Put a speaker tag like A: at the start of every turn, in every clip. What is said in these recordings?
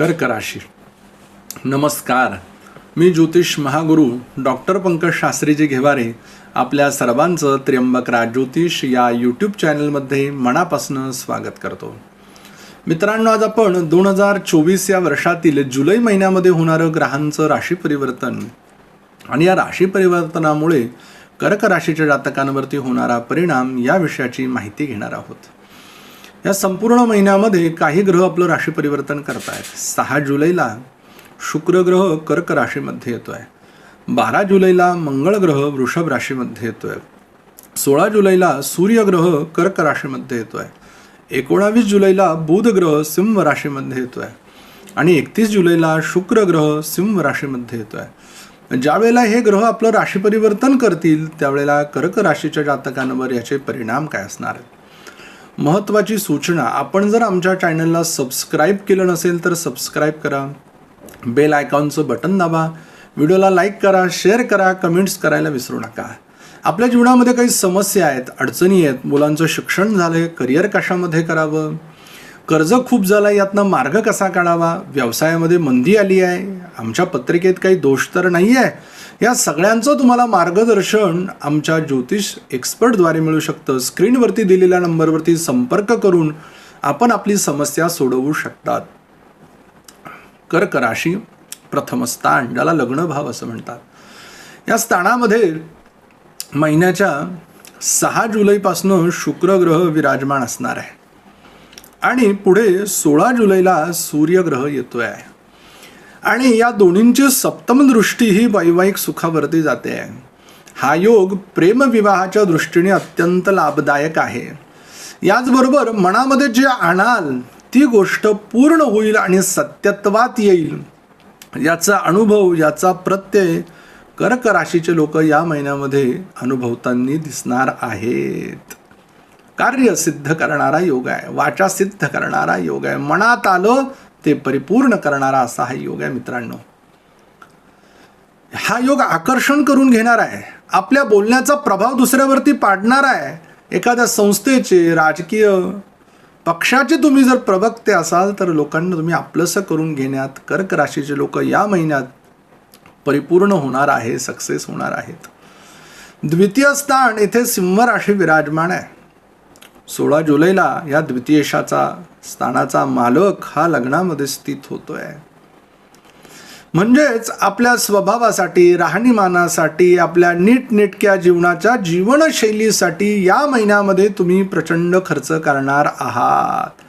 A: कर्क राशी नमस्कार. मी ज्योतिष महागुरु डॉक्टर पंकज शास्त्रीजी घेवारे आपल्या सर्वांचं त्र्यंबकराज ज्योतिष या यूट्यूब चॅनलमध्ये मनापासून स्वागत करतो. मित्रांनो आज आपण दोन हजार चोवीस या वर्षातील जुलै महिन्यामध्ये होणारं ग्रहांचं राशी परिवर्तन आणि या राशी परिवर्तनामुळे कर्क राशीच्या जातकांवरती होणारा परिणाम या विषयाची माहिती घेणार आहोत. या संपूर्ण महिन्यामध्ये काही ग्रह आपलं राशी परिवर्तन करतायत. सहा जुलैला शुक्र ग्रह कर्क राशीमध्ये येतो आहे बारा जुलैला मंगळ ग्रह वृषभ राशीमध्ये येतो आहे सोळा जुलैला सूर्यग्रह कर्क राशीमध्ये आहे एकोणावीस जुलैला बुध ग्रह सिंह राशीमध्ये आहे आणि एकतीस जुलैला शुक्र ग्रह सिंह राशीमध्ये येतो आहे ज्यावेळेला हे ग्रह आपलं राशी परिवर्तन करतील त्यावेळेला कर्क राशीच्या जातकांवर याचे परिणाम काय असणार आहेत? महत्त्वाची सूचना. आपण जर आमच्या चॅनलला सबस्क्राईब केलं नसेल तर सबस्क्राईब करा. बेल आयकॉनचं बटन दाबा. व्हिडिओला लाईक करा शेअर करा कमेंट्स करायला विसरू नका. आपल्या जीवनामध्ये काही समस्या आहेत अडचणी आहेत. मुलांचं शिक्षण झालं आहे करिअर कशामध्ये करावं? कर्ज खूप झालं यातनं मार्ग कसा काढावा? व्यवसायामध्ये मंदी आली आहे. आमच्या पत्रिकेत काही दोष तर नाही आहे या सगळ्यांचं तुम्हाला मार्गदर्शन आमच्या ज्योतिष एक्सपर्टद्वारे मिळू शकतं. स्क्रीनवरती दिलेल्या नंबरवरती संपर्क करून आपण आपली समस्या सोडवू शकतात. कर्क राशी प्रथम स्थान ज्याला लग्न भाव असं म्हणतात. या स्थानामध्ये महिन्याच्या सहा जुलैपासनं शुक्र ग्रह विराजमान असणार आहे. आणि पुढे सोळा जुलैला सूर्यग्रह येतोय. आहे आणि या दोन्हींची सप्तम दृष्टी ही वैवाहिक सुखावरती जाते. आहे हा योग प्रेमविवाहाच्या दृष्टीने अत्यंत लाभदायक आहे. याचबरोबर मनामध्ये जे आणाल ती गोष्ट पूर्ण होईल आणि सत्यत्वात येईल. याचा अनुभव याचा प्रत्यय कर्क राशीचे लोक या महिन्यामध्ये अनुभवताना दिसणार आहेत. कार्य सिद्ध करणारा योग आहे वाचा सिद्ध करणारा योग आहे मनात आलं ते परिपूर्ण करणारा असा हा योग आहे मित्रांनो. हा योग आकर्षण करून घेणार आहे आपल्या बोलण्याचा प्रभाव दुसऱ्यावरती पाडणार आहे एखाद्या संस्थेचे राजकीय पक्षाचे तुम्ही जर प्रवक्ते असाल तर लोकांना तुम्ही आपलंसं करून घेण्यात कर्क राशीचे लोक या महिन्यात परिपूर्ण होणार आहे सक्सेस होणार आहेत. द्वितीय स्थान येथे सिंह राशी विराजमान आहे. सोळा जुलैला या द्वितीयशाचा स्थानाचा मालक हा लग्नामध्ये स्थित होतोय. म्हणजेच आपल्या स्वभावासाठी राहणीमानासाठी आपल्या नीटनेटक्या जीवनाच्या जीवनशैलीसाठी या महिन्यामध्ये तुम्ही प्रचंड खर्च करणार आहात.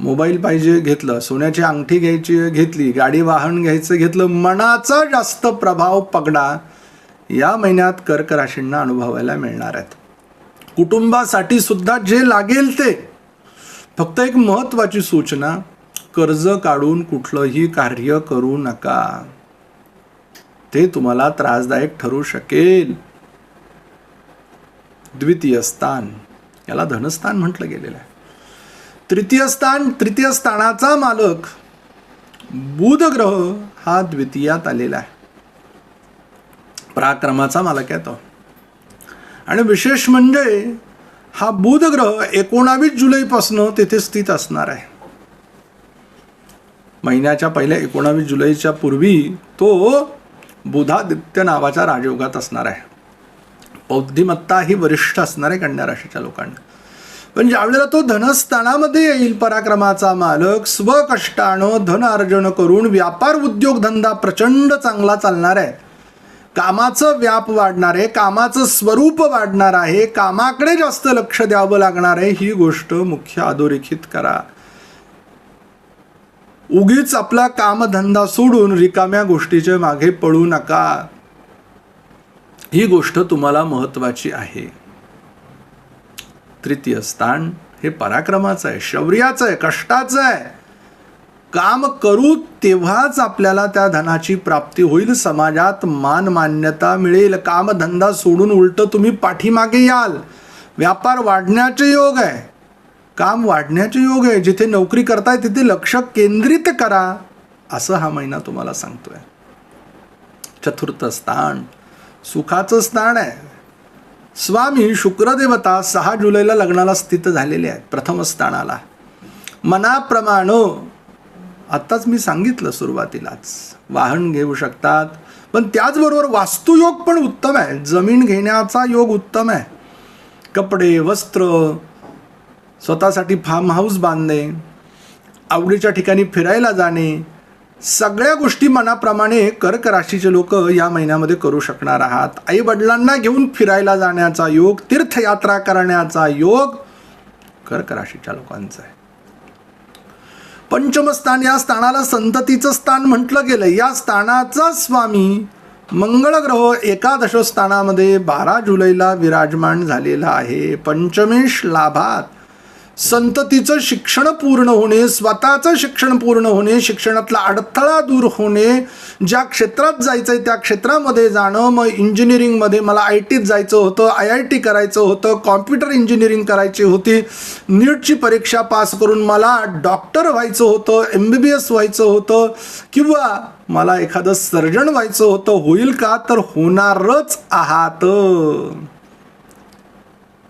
A: मोबाईल पाहिजे घेतलं सोन्याची अंगठी घ्यायची घेतली गाडी वाहन घ्यायचं घेतलं मनाचा जास्त प्रभाव पगडा या महिन्यात कर्क राशींना अनुभवायला मिळणार आहेत. कुटुंबासाठी सुद्धा जे लागेल ते. फक्त एक महत्त्वाची सूचना कर्ज काढून कुठलंही कार्य करू नका. ते तुम्हाला त्रासदायक ठरू शकेल. द्वितीय स्थान. याला धनस्थान म्हटलं गेलेलं आहे. तृतीय स्थान तृतीय स्थानाचा मालक. बुध ग्रह हा द्वितीयात आलेला आहे. पराक्रमाचा मालक आहे तो. आणि विशेष म्हणजे हा बुधग्रह एकोणावीस जुलैपासनं तेथे स्थित असणार आहे. महिन्याच्या पहिल्या एकोणावीस जुलैच्या पूर्वी तो बुधादित्य नावाच्या राजयोगात असणार आहे. बौद्धिमत्ता ही वरिष्ठ असणार आहे कन्या राशीच्या लोकांना. पण ज्यावेळेला तो धनस्थानामध्ये येईल पराक्रमाचा मालक स्वकष्टानं धन अर्जन करून व्यापार उद्योगधंदा प्रचंड चांगला चालणार आहे. कामाचं व्याप वाढणार आहे कामाचं स्वरूप वाढणार आहे कामाकडे जास्त लक्ष द्यावं लागणार आहे ही गोष्ट मुख्य अधोरेखित करा. उगीच आपला कामधंदा सोडून रिकाम्या गोष्टीच्या मागे पळू नका. ही गोष्ट तुम्हाला महत्वाची आहे. तृतीय स्थान हे पराक्रमाचं आहे शौर्याचं आहे कष्टाचं आहे. काम करू तेव्हाच आपल्याला त्या धनाची प्राप्ती होईल. समाजात मान मान्यता मिळेल. कामधंदा सोडून उलट तुम्ही पाठीमागे याल. व्यापार वाढण्याचे योग आहे. काम वाढण्याचे योग आहे. जिथे नोकरी करताय तिथे लक्ष केंद्रित करा. असं हा महिना तुम्हाला सांगतोय. चतुर्थ स्थान. सुखाचं स्थान आहे. स्वामी शुक्रदेवता सहा जुलैला लग्नाला स्थित झालेले आहेत. प्रथम स्थानाला. मनाप्रमाणे आत्ताच मी सांगितलं सुरुवातीलाच वाहन घेऊ शकतात पण त्याचबरोबर वास्तुयोग पण उत्तम आहे. जमीन घेण्याचा योग उत्तम आहे. कपडे वस्त्र स्वतःसाठी फार्म हाऊस बांधणे आवडीच्या ठिकाणी फिरायला जाणे सगळ्या गोष्टी मनाप्रमाणे कर्क राशीचे लोक या महिन्यामध्ये करू शकणार आहात. आई वडिलांना घेऊन फिरायला जाण्याचा योग तीर्थयात्रा करण्याचा योग कर्क राशीच्या लोकांचा आहे. पंचमस्थान या स्थानाला संततीचं स्थान म्हटलं गेलं. या स्थानाचा स्वामी मंगळग्रह एकादश स्थानामध्ये बारा जुलैला विराजमान झालेला आहे. पंचमेश लाभात संततीचं शिक्षण पूर्ण होणे स्वतःचं शिक्षण पूर्ण होणे शिक्षणातला अडथळा दूर होणे ज्या क्षेत्रात जायचं आहे त्या क्षेत्रामध्ये जाणं मग इंजिनिअरिंगमध्ये मला आय टीत जायचं होतं आय आय टी करायचं होतं कॉम्प्युटर इंजिनिअरिंग करायची होती. नीटची परीक्षा पास करून मला डॉक्टर व्हायचं होतं एम बी बी एस व्हायचं होतं किंवा मला एखादं सर्जन व्हायचं होतं होईल का? तर होणारच आहात.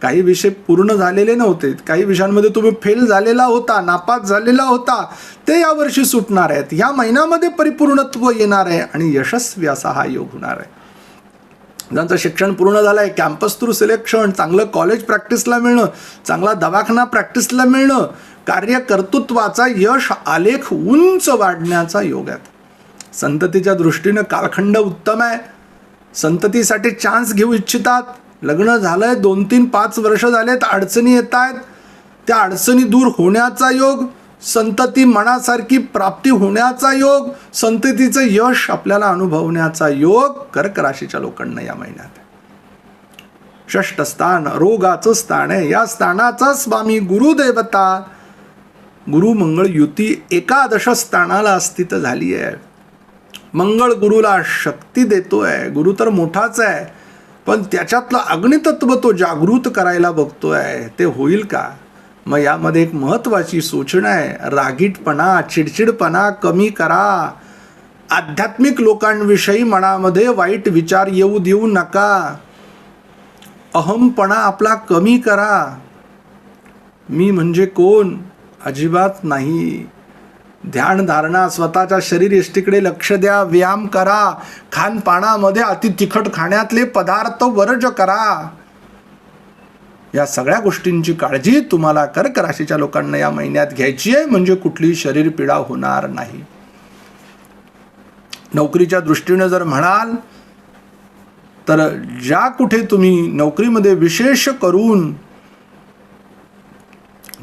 A: काही विषय पूर्ण झालेले नव्हते. काही विषयांमध्ये तुम्ही फेल झालेला होता नापास झालेला होता ते यावर्षी सुटणार आहेत. या महिन्यामध्ये परिपूर्णत्व येणार आहे आणि यशस्वी असा हा योग होणार आहे. ज्यांचं शिक्षण पूर्ण झालं आहे कॅम्पस थ्रू सिलेक्शन चांगलं कॉलेज प्रॅक्टिसला मिळणं चांगला दवाखाना प्रॅक्टिसला मिळणं कार्यकर्तृत्वाचा यश आलेख उंच वाढण्याचा योग आहे संततीच्या दृष्टीनं कालखंड उत्तम आहे. संततीसाठी चान्स घेऊ इच्छितात. लग्न झालंय दोन तीन पाच वर्ष झालेत अडचणी येत आहेत त्या अडचणी दूर होण्याचा योग संतती मनासारखी प्राप्ती होण्याचा योग संततीचं यश आपल्याला अनुभवण्याचा योग कर्क राशीच्या लोकांना या महिन्यात षष्ट षष्ठ स्थान रोगाचं स्थान आहे. या स्थानाचा स्वामी गुरुदेवता गुरु मंगळ युती एकादश स्थानाला अस्तित्व झाली आहे मंगळ गुरुला शक्ती देतोय. गुरु तर मोठाच आहे. पण त्याच्यातलं अग्नितत्व तो जागृत करायला बघतोय ते होईल का? मग यामध्ये एक महत्त्वाची सूचना आहे रागीटपणा चिडचिडपणा कमी करा. आध्यात्मिक लोकांविषयी मनामध्ये वाईट विचार येऊ देऊ नका. अहमपणा आपला कमी करा. मी म्हणजे कोण? अजिबात नाही. ध्यान धारणा स्वतःच्या शरीर इष्टीकडे लक्ष द्या व्यायाम करा. खानपानामध्ये अति तिखट खाण्यातले पदार्थ वर्ज करा. या सगळ्या गोष्टींची काळजी तुम्हाला कर्क राशीच्या लोकांना या महिन्यात घ्यायची आहे म्हणजे कुठली शरीर पीडा होणार नाही. नोकरीच्या दृष्टीने जर म्हणाल तर ज्या कुठे तुम्ही नोकरीमध्ये विशेष करून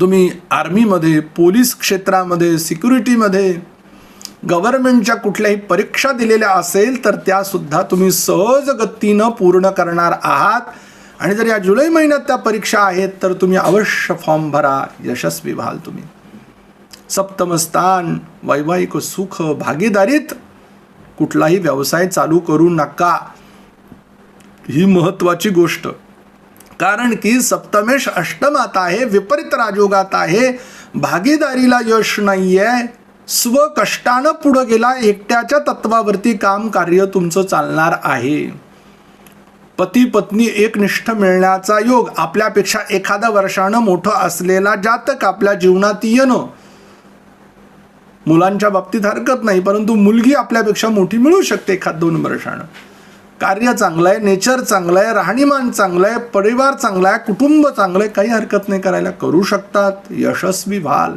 A: तुम्ही आर्मीमध्ये पोलीस क्षेत्रामध्ये सिक्युरिटीमध्ये गव्हर्नमेंटच्या कुठल्याही परीक्षा दिलेल्या असेल तर त्यासुद्धा तुम्ही सहज गतीनं पूर्ण करणार आहात. आणि जर या जुलै महिन्यात त्या परीक्षा आहेत तर तुम्ही अवश्य फॉर्म भरा. यशस्वी व्हाल तुम्ही. सप्तम स्थान वैवाहिक सुख भागीदारीत कुठलाही व्यवसाय चालू करू नका. ही महत्वाची गोष्ट. कारण की सप्तमेश अष्टमात आहे विपरीत राजयोगात आहे भागीदारीला यश नाहीये स्वकष्टानं पुढं गेला एकट्याच्या तत्वावरती काम कार्य तुमचं चालणार आहे. पती पत्नी एकनिष्ठ मिळण्याचा योग आपल्यापेक्षा एखाद्या वर्षानं मोठं असलेला जातक आपल्या जीवनात येणं मुलांच्या बाबतीत हरकत नाही परंतु मुलगी आपल्यापेक्षा मोठी मिळू शकते एखाद दोन वर्षानं. कार्य चांगलं आहे नेचर चांगलं आहे राहणीमान चांगलं आहे परिवार चांगला आहे कुटुंब चांगलं आहे काही हरकत नाही करायला करू शकतात. यशस्वी व्हाल.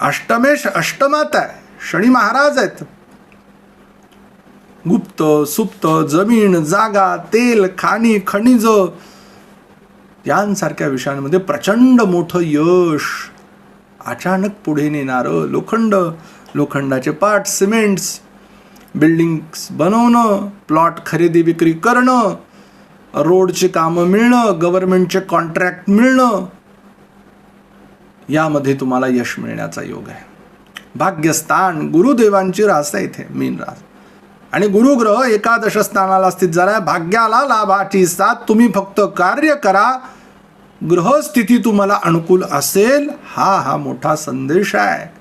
A: अष्टमेश अष्टमात आहे. शनी महाराज आहेत. गुप्त सुप्त जमीन जागा तेल खाणी खनिज यांसारख्या विषयांमध्ये प्रचंड मोठं यश. अचानक पुढे नेणारं लोखंड लोखंडाचे पार्ट सिमेंट्स बिल्डिंग्स बनवणं प्लॉट खरेदी विक्री करणं रोडची कामं मिळणं गव्हर्नमेंटचे कॉन्ट्रॅक्ट मिळणं यामध्ये तुम्हाला यश मिळण्याचा योग आहे. भाग्यस्थान गुरुदेवांची रास आहे इथे मीन रास. आणि गुरुग्रह एकादश स्थानाला स्थित झालाय. भाग्याला लाभाची साथ. तुम्ही फक्त कार्य करा. ग्रहस्थिती तुम्हाला अनुकूल असेल. हा हा मोठा संदेश आहे.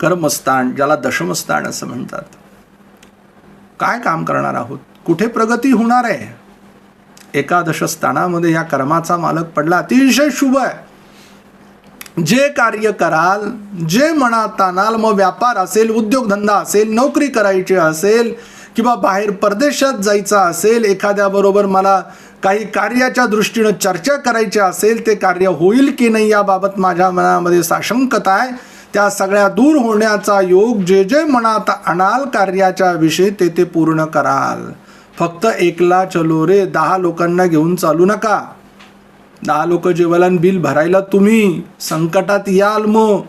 A: कर्मस्थान ज्याला दशमस्थान असं म्हणतात. काय काम करणार आहोत? कुठे प्रगती होणार आहे? एकादश स्थानामध्ये या कर्माचा मालक पडला. अतिशय शुभ आहे. जे कार्य कराल जे मनात आणाल मग व्यापार असेल उद्योगधंदा असेल नोकरी करायची असेल किंवा बाहेर परदेशात जायचं असेल एखाद्याबरोबर मला काही कार्याच्या दृष्टीनं चर्चा करायची असेल ते कार्य होईल की नाही याबाबत माझ्या मनामध्ये साशंकता आहे. त्या सगळ्या दूर होण्याचा योग जे जे मनात आणाल कार्याच्या विषयी ते ते पूर्ण कराल. फक्त एकला चलो रे दहा लोकांना घेऊन चालू नका. दहा लोक जेवायला बिल भरायला तुम्ही संकटात याल मग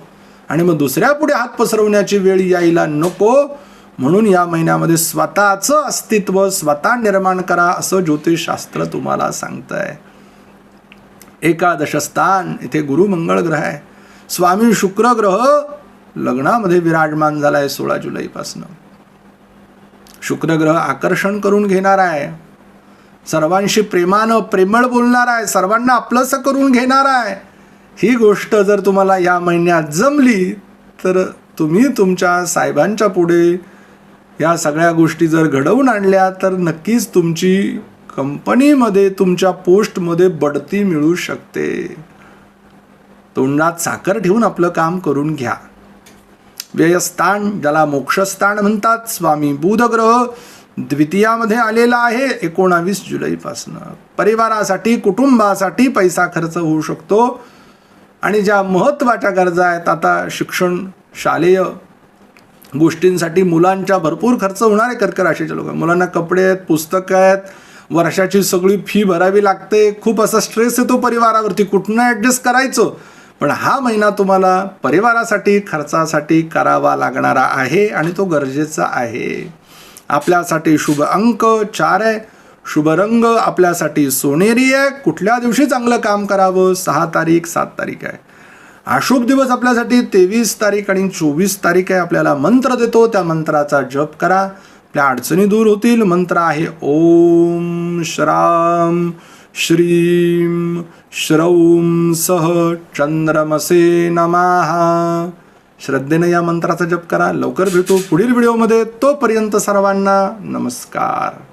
A: आणि मग दुसऱ्या पुढे हात पसरवण्याची वेळ यायला नको. म्हणून या महिन्यामध्ये स्वतःचं अस्तित्व स्वतः निर्माण करा असं ज्योतिषशास्त्र तुम्हाला सांगतंय. एकादश स्थान इथे गुरु मंगळ ग्रह आहे. स्वामी शुक्र ग्रह लग्नामध्ये विराजमान झालाय सोळा जुलैपासनं. शुक्र ग्रह आकर्षण करून घेणार आहे. सर्वांशी प्रेमानं प्रेमळ बोलणार आहे. सर्वांना आपलंसं करून घेणार आहे. ही गोष्ट जर तुम्हाला या महिन्यात जमली तर तुम्ही तुमच्या साहेबांच्या पुढे या सगळ्या गोष्टी जर घडवून आणल्या तर नक्कीच तुमची कंपनीमध्ये तुमच्या पोस्टमध्ये बढती मिळू शकते. तोंडात साखर ठेवून आपलं काम करून घ्या. व्ययस्थान ज्याला मोक्षस्थान म्हणतात स्वामी बुधग्रह द्वितीयामध्ये आलेला आहे एकोणावीस जुलैपासनं परिवारासाठी कुटुंबासाठी पैसा खर्च होऊ शकतो. आणि ज्या महत्त्वाच्या गरजा आहेत आता शिक्षण शालेय गोष्टींसाठी मुलांच्या भरपूर खर्च होणार आहे कर्क राशीच्या लोक मुलांना कपडे आहेत पुस्तकं आहेत वर्षाची सगळी फी भरावी लागते. खूप असा स्ट्रेस येतो परिवारावरती. कुठनं ॲडजस्ट करायचं? पण हा महिना तुम्हाला परिवारासाठी खर्चासाठी करावा लागणारा आहे आणि तो गरजेचा आहे. आपल्यासाठी शुभ अंक चार आहे. शुभ रंग आपल्यासाठी सोनेरी आहे. कुठल्या दिवशी चांगलं काम करावं? सहा तारीख सात तारीख आहे. अशुभ दिवस आपल्यासाठी तेवीस तारीख आणि चोवीस तारीख आहे. आपल्याला मंत्र देतो. त्या मंत्राचा जप करा. आपल्या अडचणी दूर होतील. मंत्र आहे ओम श्राम श्रीम श्रौं सह चंद्रमसे नमाहा श्रद्धेने या मंत्राचा जप करा. लवकर भेटू पुढील व्हिडिओमध्ये. तोपर्यंत सर्वांना नमस्कार.